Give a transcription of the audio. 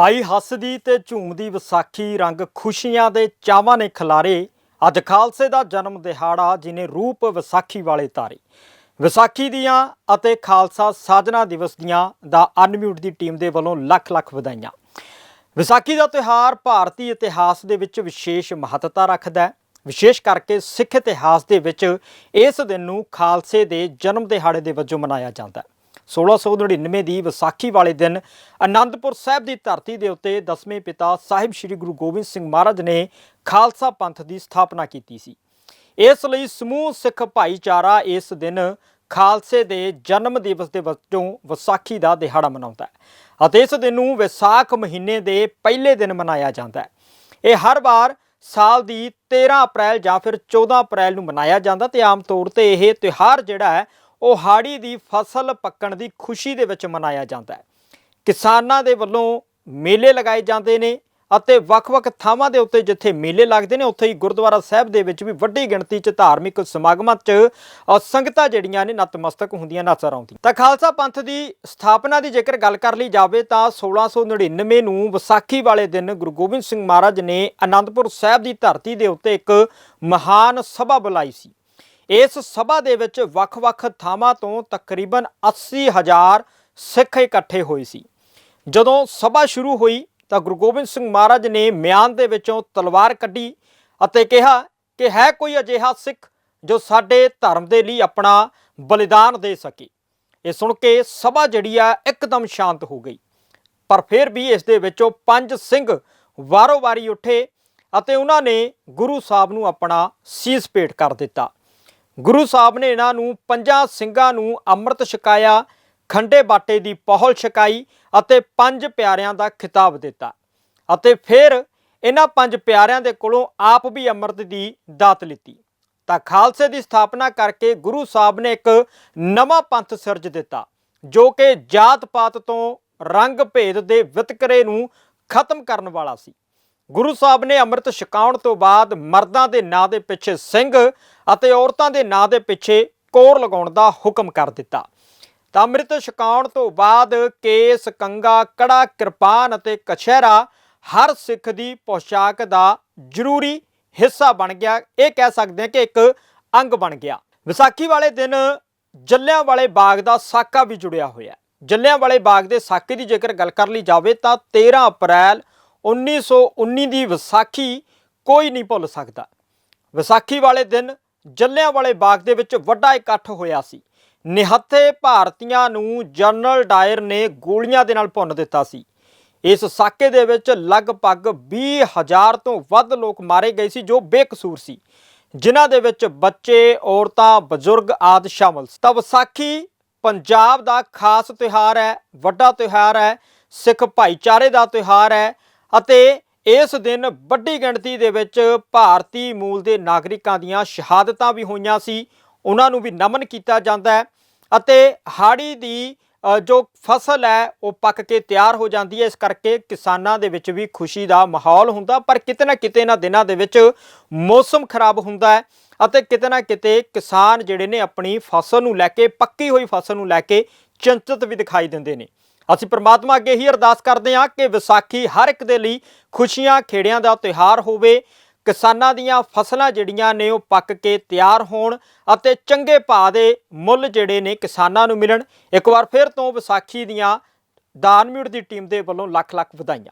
ਆਈ ਹੱਸਦੀ ਤੇ ਝੂਮਦੀ ਵਿਸਾਖੀ, ਰੰਗ ਖੁਸ਼ੀਆਂ ਦੇ ਚਾਵਾਂ ਨੇ ਖਿਲਾਰੇ। ਅੱਜ ਖਾਲਸੇ ਦਾ ਜਨਮ ਦਿਹਾੜਾ, ਜਿਨੇ ਰੂਪ ਵਿਸਾਖੀ ਵਾਲੇ ਤਾਰੇ। ਵਿਸਾਖੀ ਦੀਆਂ ਅਤੇ ਖਾਲਸਾ ਸਾਜਨਾ ਦਿਵਸ ਦੀਆਂ ਦਾ ਅਨਮਿਊਟ ਦੀ ਟੀਮ ਦੇ ਵੱਲੋਂ ਲੱਖ ਲੱਖ ਵਧਾਈਆਂ। ਵਿਸਾਖੀ ਦਾ ਤਿਉਹਾਰ ਭਾਰਤੀ ਇਤਿਹਾਸ ਦੇ ਵਿੱਚ ਵਿਸ਼ੇਸ਼ ਮਹੱਤਤਾ ਰੱਖਦਾ ਹੈ। ਵਿਸ਼ੇਸ਼ ਕਰਕੇ ਸਿੱਖ ਇਤਿਹਾਸ ਦੇ ਵਿੱਚ ਇਸ ਦਿਨ ਨੂੰ ਖਾਲਸੇ ਦੇ ਜਨਮ ਦਿਹਾੜੇ ਦੇ ਵਜੋਂ ਮਨਾਇਆ ਜਾਂਦਾ ਹੈ। 1699 ਦੀ ਵਿਸਾਖੀ ਵਾਲੇ ਦਿਨ ਆਨੰਦਪੁਰ ਸਾਹਿਬ ਦੀ ਧਰਤੀ ਦੇ ਉੱਤੇ ਦਸਵੇਂ ਪਿਤਾ ਸਾਹਿਬ ਸ੍ਰੀ ਗੁਰੂ ਗੋਬਿੰਦ ਸਿੰਘ ਮਹਾਰਾਜ ਨੇ ਖਾਲਸਾ ਪੰਥ ਦੀ ਸਥਾਪਨਾ ਕੀਤੀ ਸੀ। ਇਸ ਲਈ ਸਮੂਹ ਸਿੱਖ ਭਾਈਚਾਰਾ ਇਸ ਦਿਨ ਖਾਲਸੇ ਦੇ ਜਨਮ ਦਿਵਸ ਦੇ ਵਜੋਂ ਵਿਸਾਖੀ ਦਾ ਦਿਹਾੜਾ ਮਨਾਉਂਦਾ ਹੈ ਅਤੇ ਇਸ ਦਿਨ ਨੂੰ ਵਿਸਾਖ ਮਹੀਨੇ ਦੇ ਪਹਿਲੇ ਦਿਨ ਮਨਾਇਆ ਜਾਂਦਾ ਹੈ। ਇਹ ਹਰ ਵਾਰ ਸਾਲ ਦੀ 13 ਅਪ੍ਰੈਲ ਜਾਂ ਫਿਰ 14 ਅਪ੍ਰੈਲ ਨੂੰ ਮਨਾਇਆ ਜਾਂਦਾ ਤੇ ਆਮ ਤੌਰ ਤੇ ਇਹ ਤਿਉਹਾਰ ਜਿਹੜਾ ਹੈ ਉਹ ਹਾੜੀ ਦੀ ਫਸਲ ਪੱਕਣ ਦੀ ਖੁਸ਼ੀ ਦੇ ਵਿੱਚ ਮਨਾਇਆ ਜਾਂਦਾ ਹੈ। ਕਿਸਾਨਾਂ ਦੇ ਵੱਲੋਂ ਮੇਲੇ ਲਗਾਏ ਜਾਂਦੇ ਨੇ ਅਤੇ ਵੱਖ-ਵੱਖ ਥਾਵਾਂ ਦੇ ਉੱਤੇ ਜਿੱਥੇ ਮੇਲੇ ਲੱਗਦੇ ਨੇ, ਉੱਥੇ ਹੀ ਗੁਰਦੁਆਰਾ ਸਾਹਿਬ ਦੇ ਵਿੱਚ ਵੀ ਵੱਡੀ ਗਿਣਤੀ 'ਚ ਧਾਰਮਿਕ ਸਮਾਗਮਾਂ 'ਚ ਸੰਗਤਾਂ ਜਿਹੜੀਆਂ ਨੇ ਨਤਮਸਤਕ ਹੁੰਦੀਆਂ ਨਜ਼ਰ ਆਉਂਦੀਆਂ। ਤਾਂ ਖਾਲਸਾ ਪੰਥ ਦੀ ਸਥਾਪਨਾ ਦੀ ਜੇਕਰ ਗੱਲ ਕਰ ਲਈ ਜਾਵੇ ਤਾਂ 1699 ਨੂੰ ਵਿਸਾਖੀ ਵਾਲੇ ਦਿਨ ਗੁਰੂ ਗੋਬਿੰਦ ਸਿੰਘ ਮਹਾਰਾਜ ਨੇ ਅਨੰਦਪੁਰ ਸਾਹਿਬ ਦੀ ਧਰਤੀ ਦੇ ਉੱਤੇ ਇੱਕ ਮਹਾਨ ਸਭਾ ਬੁਲਾਈ ਸੀ। ਇਸ ਸਭਾ ਦੇ ਵਿੱਚ ਵੱਖ-ਵੱਖ ਥਾਵਾਂ ਤੋਂ ਤਕਰੀਬਨ 80000 ਸਿੱਖ ਇਕੱਠੇ ਹੋਏ ਸੀ। ਜਦੋਂ ਸਭਾ ਸ਼ੁਰੂ ਹੋਈ ਤਾਂ ਗੁਰੂ ਗੋਬਿੰਦ ਸਿੰਘ ਮਹਾਰਾਜ ਨੇ ਮਿਆਨ ਦੇ ਵਿੱਚੋਂ ਤਲਵਾਰ ਕੱਢੀ ਅਤੇ ਕਿਹਾ ਕਿ ਹੈ ਕੋਈ ਅਜਿਹਾ ਸਿੱਖ ਜੋ ਸਾਡੇ ਧਰਮ ਦੇ ਲਈ ਆਪਣਾ ਬਲੀਦਾਨ ਦੇ ਸਕੇ। ਇਹ ਸੁਣ ਕੇ ਸਭਾ ਜਿਹੜੀ ਆ ਇੱਕਦਮ ਸ਼ਾਂਤ ਹੋ ਗਈ। ਪਰ ਫਿਰ ਵੀ ਇਸ ਦੇ ਵਿੱਚੋਂ ਪੰਜ ਸਿੰਘ ਵਾਰੋ-ਵਾਰੀ ਉੱਠੇ ਅਤੇ ਉਹਨਾਂ ਨੇ ਗੁਰੂ ਸਾਹਿਬ ਨੂੰ ਆਪਣਾ ਸੀਸ ਭੇਟ ਕਰ ਦਿੱਤਾ। ਗੁਰੂ ਸਾਹਿਬ ਨੇ ਇਹਨਾਂ ਨੂੰ ਪੰਜਾਂ ਸਿੰਘਾਂ ਨੂੰ ਅੰਮ੍ਰਿਤ ਛਕਾਇਆ, ਖੰਡੇ ਬਾਟੇ ਦੀ ਪਹਲ ਛਕਾਈ ਅਤੇ ਪੰਜ ਪਿਆਰਿਆਂ ਦਾ ਖਿਤਾਬ ਦਿੱਤਾ ਅਤੇ ਫਿਰ ਇਹਨਾਂ ਪੰਜ ਪਿਆਰਿਆਂ ਦੇ ਕੋਲੋਂ ਆਪ ਵੀ ਅੰਮ੍ਰਿਤ ਦੀ ਦਾਤ ਲਿੱਤੀ। ਤਾਂ ਖਾਲਸੇ ਦੀ ਸਥਾਪਨਾ ਕਰਕੇ ਗੁਰੂ ਸਾਹਿਬ ਨੇ ਇੱਕ ਨਵਾਂ ਪੰਥ ਸਿਰਜ ਦਿੱਤਾ, ਜੋ ਕਿ ਜਾਤ ਪਾਤ ਤੋਂ ਰੰਗ ਭੇਦ ਦੇ ਵਿਤਕਰੇ ਨੂੰ ਖਤਮ ਕਰਨ ਵਾਲਾ ਸੀ। ਗੁਰੂ ਸਾਹਿਬ ਨੇ ਅੰਮ੍ਰਿਤ ਛਕਾਉਣ ਤੋਂ ਬਾਅਦ ਮਰਦਾਂ ਦੇ ਨਾਂ ਦੇ ਪਿੱਛੇ ਸਿੰਘ ਅਤੇ ਔਰਤਾਂ ਦੇ ਨਾਂ ਦੇ ਪਿੱਛੇ ਕੋਰ ਲਗਾਉਣ ਦਾ ਹੁਕਮ ਕਰ ਦਿੱਤਾ। ਤਾਂ ਅੰਮ੍ਰਿਤ ਛਕਾਉਣ ਤੋਂ ਬਾਅਦ ਕੇਸ ਕੰਗਾ ਕੜਾ, ਕਿਰਪਾਨ ਅਤੇ ਕਛਹਿਰਾ ਹਰ ਸਿੱਖ ਦੀ ਪੋਸ਼ਾਕ ਦਾ ਜ਼ਰੂਰੀ ਹਿੱਸਾ ਬਣ ਗਿਆ। ਇਹ ਕਹਿ ਸਕਦੇ ਹਾਂ ਕਿ ਇੱਕ ਅੰਗ ਬਣ ਗਿਆ। ਵਿਸਾਖੀ ਵਾਲੇ ਦਿਨ ਜੱਲਿਆਂ ਵਾਲੇ ਬਾਗ ਦਾ ਸਾਕਾ ਵੀ ਜੁੜਿਆ ਹੋਇਆ ਹੈ। ਜੱਲਿਆਂ ਵਾਲੇ ਬਾਗ ਦੇ ਸਾਕੇ ਦੀ ਜੇਕਰ ਗੱਲ ਕਰ ਲਈ ਜਾਵੇ ਤਾਂ 13 ਅਪ੍ਰੈਲ 1919 ਦੀ ਵਿਸਾਖੀ ਕੋਈ ਨਹੀਂ ਭੁੱਲ ਸਕਦਾ। ਵਿਸਾਖੀ ਵਾਲੇ ਦਿਨ ਜੱਲਿਆਂ ਵਾਲੇ ਬਾਗ ਦੇ ਵਿੱਚ ਵੱਡਾ ਇਕੱਠ ਹੋਇਆ ਸੀ। ਨਿਹੱਥੇ ਭਾਰਤੀਆਂ ਨੂੰ ਜਨਰਲ ਡਾਇਰ ਨੇ ਗੋਲੀਆਂ ਦੇ ਨਾਲ ਭੁੰਨ ਦਿੱਤਾ ਸੀ। ਇਸ ਸਾਕੇ ਦੇ ਵਿੱਚ ਲਗਭਗ 20000 ਤੋਂ ਵੱਧ ਲੋਕ ਮਾਰੇ ਗਏ ਸੀ ਜੋ ਬੇਕਸੂਰ ਸੀ। ਜਿਨ੍ਹਾਂ ਦੇ ਵਿੱਚ ਬੱਚੇ, ਔਰਤਾਂ, ਬਜ਼ੁਰਗ ਆਦਿ ਸ਼ਾਮਲ ਸੀ। ਤਾਂ ਵਿਸਾਖੀ ਪੰਜਾਬ ਦਾ ਖਾਸ ਤਿਉਹਾਰ ਹੈ, ਵੱਡਾ ਤਿਉਹਾਰ ਹੈ, ਸਿੱਖ ਭਾਈਚਾਰੇ ਦਾ ਤਿਉਹਾਰ ਹੈ ਅਤੇ ਇਸ ਦਿਨ ਵੱਡੀ ਗਿਣਤੀ ਦੇ ਵਿੱਚ ਭਾਰਤੀ ਮੂਲ ਦੇ ਨਾਗਰਿਕਾਂ ਦੀਆਂ ਸ਼ਹਾਦਤਾਂ ਵੀ ਹੋਈਆਂ ਸੀ। ਉਹਨਾਂ ਨੂੰ ਵੀ ਨਮਨ ਕੀਤਾ ਜਾਂਦਾ ਹੈ ਅਤੇ ਹਾੜੀ ਦੀ ਜੋ ਫਸਲ ਹੈ, ਉਹ ਪੱਕ ਕੇ ਤਿਆਰ ਹੋ ਜਾਂਦੀ ਹੈ। ਇਸ ਕਰਕੇ ਕਿਸਾਨਾਂ ਦੇ ਵਿੱਚ ਵੀ ਖੁਸ਼ੀ ਦਾ ਮਾਹੌਲ ਹੁੰਦਾ, ਪਰ ਕਿਤੇ ਨਾ ਕਿਤੇ ਇਹਨਾਂ ਦਿਨਾਂ ਦੇ ਵਿੱਚ ਮੌਸਮ ਖਰਾਬ ਹੁੰਦਾ ਹੈ ਅਤੇ ਕਿਤੇ ਨਾ ਕਿਤੇ ਕਿਸਾਨ ਜਿਹੜੇ ਨੇ ਆਪਣੀ ਫਸਲ ਨੂੰ ਲੈ ਕੇ, ਪੱਕੀ ਹੋਈ ਫਸਲ ਨੂੰ ਲੈ ਕੇ ਚਿੰਤਤ ਵੀ ਦਿਖਾਈ ਦਿੰਦੇ ਨੇ। ਅਸੀਂ ਪ੍ਰਮਾਤਮਾ ਅੱਗੇ ਹੀ ਅਰਦਾਸ ਕਰਦੇ ਹਾਂ ਕਿ ਵਿਸਾਖੀ ਹਰ ਇੱਕ ਦੇ ਲਈ ਖੁਸ਼ੀਆਂ, ਖੇੜਿਆਂ ਦਾ ਤਿਉਹਾਰ ਹੋਵੇ, ਕਿਸਾਨਾਂ ਦੀਆਂ ਫਸਲਾਂ ਜਿਹੜੀਆਂ ਨੇ ਉਹ ਪੱਕ ਕੇ ਤਿਆਰ ਹੋਣ ਅਤੇ ਚੰਗੇ ਭਾਅ ਦੇ ਮੁੱਲ ਜਿਹੜੇ ਨੇ ਕਿਸਾਨਾਂ ਨੂੰ ਮਿਲਣ। ਇੱਕ ਵਾਰ ਫਿਰ ਤੋਂ ਵਿਸਾਖੀ ਦੀਆਂ ਦਾਨਮੀਟ ਦੀ ਟੀਮ ਦੇ ਵੱਲੋਂ ਲੱਖ ਲੱਖ ਵਧਾਈਆਂ।